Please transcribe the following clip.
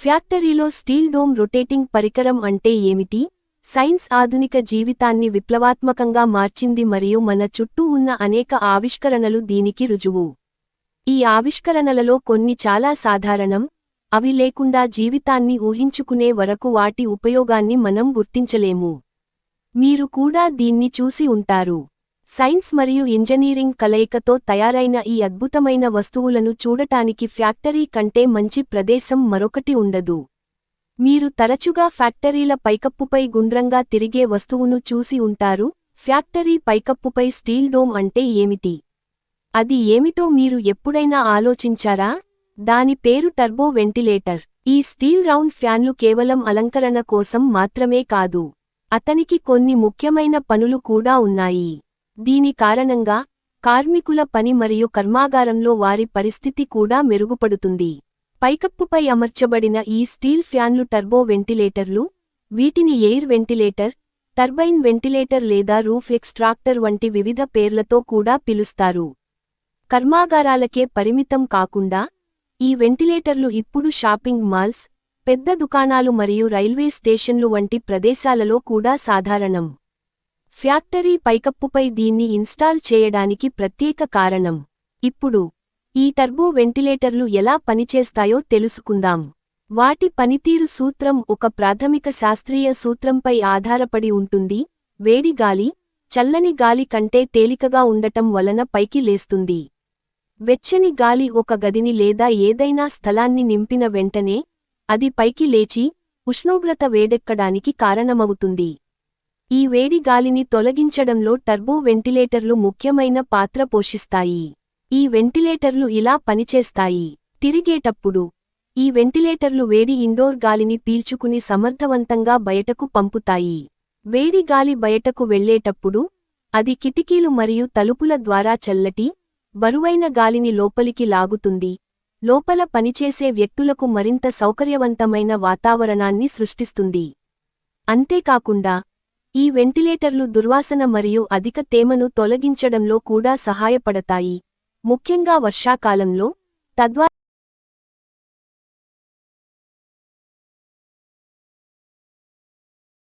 ఫ్యాక్టరీలో steel dome rotating పరికరం అంటే ఏమిటి? సైన్స్ ఆధునిక జీవితాన్ని విప్లవాత్మకంగా మార్చింది మరియు మన చుట్టూ ఉన్న అనేక ఆవిష్కరణలు దీనికి రుజువు. ఈ ఆవిష్కరణలలో కొన్ని చాలా సాధారణం. అవి లేకుండా జీవితాన్ని ఊహించుకునే వరకు వాటి ఉపయోగాన్ని మనం గుర్తించలేము. మీరు కూడా దీన్ని చూసి ఉంటారు. సైన్స్ మరియు ఇంజనీరింగ్ కలయికతో తయారైన ఈ అద్భుతమైన వస్తువులను చూడటానికి ఫ్యాక్టరీ కంటే మంచి ప్రదేశం మరొకటి ఉండదు. మీరు తరచుగా ఫ్యాక్టరీల పైకప్పుపై గుండ్రంగా తిరిగే వస్తువును చూసి ఉంటారు. ఫ్యాక్టరీ పైకప్పుపై స్టీల్ డోమ్ అంటే ఏమిటి? అది ఏమిటో మీరు ఎప్పుడైనా ఆలోచించారా? దాని పేరు టర్బో వెంటిలేటర్. ఈ స్టీల్ రౌండ్ ఫ్యాన్లు కేవలం అలంకరణ కోసం మాత్రమే కాదు. అతనికి కొన్ని ముఖ్యమైన పనులు కూడా ఉన్నాయి. దీని కారణంగా కార్మికుల పని మరియు కర్మాగారంలో వారి పరిస్థితి కూడా మెరుగుపడుతుంది. పైకప్పుపై అమర్చబడిన ఈ స్టీల్ ఫ్యాన్లు టర్బో వెంటిలేటర్లు వీటిని ఎయిర్ వెంటిలేటర్ టర్బైన్ వెంటిలేటర్ లేదా రూఫ్ ఎక్స్ట్రాక్టర్ వంటి వివిధ పేర్లతో కూడా పిలుస్తారు. కర్మాగారాలకే పరిమితం కాకుండా ఈ వెంటిలేటర్లు ఇప్పుడు షాపింగ్ మాల్స్ పెద్ద దుకాణాలు మరియు రైల్వే స్టేషన్లు వంటి ప్రదేశాలలో కూడా సాధారణం. ఫ్యాక్టరీ పైకప్పుపై దీన్ని ఇన్స్టాల్ చేయడానికి ప్రత్యేక కారణం. ఇప్పుడు ఈ టర్బో వెంటిలేటర్లు ఎలా పనిచేస్తాయో తెలుసుకుందాం. వాటి పనితీరు సూత్రం ఒక ప్రాథమిక శాస్త్రీయ సూత్రంపై ఆధారపడి ఉంటుంది. వేడి గాలి చల్లని గాలి కంటే తేలికగా ఉండటం వలన పైకి లేస్తుంది. వెచ్చని గాలి ఒక గదిని లేదా ఏదైనా స్థలాన్ని నింపిన వెంటనే అది పైకి లేచి ఉష్ణోగ్రత వేడెక్కడానికి కారణమవుతుంది. ఈ వేడి గాలిని తొలగించడంలో టర్బో వెంటిలేటర్లు ముఖ్యమైన పాత్ర పోషిస్తాయి. ఈ వెంటిలేటర్లు ఇలా పనిచేస్తాయి. తిరిగేటప్పుడు ఈ వెంటిలేటర్లు వేడి ఇండోర్ గాలిని పీల్చుకుని సమర్థవంతంగా బయటకు పంపుతాయి. వేడి గాలి బయటకు వెళ్ళేటప్పుడు అది కిటికీలు మరియు తలుపుల ద్వారా చల్లటి బరువైన గాలిని లోపలికి లాగుతుంది. లోపల పనిచేసే వ్యక్తులకు మరింత సౌకర్యవంతమైన వాతావరణాన్ని సృష్టిస్తుంది. అంతేకాకుండా ఈ వెంటిలేటర్లు దుర్వాసన మరియు అధిక తేమను తొలగించడంలో కూడా సహాయపడతాయి. ముఖ్యంగా వర్షాకాలంలో తద్వారా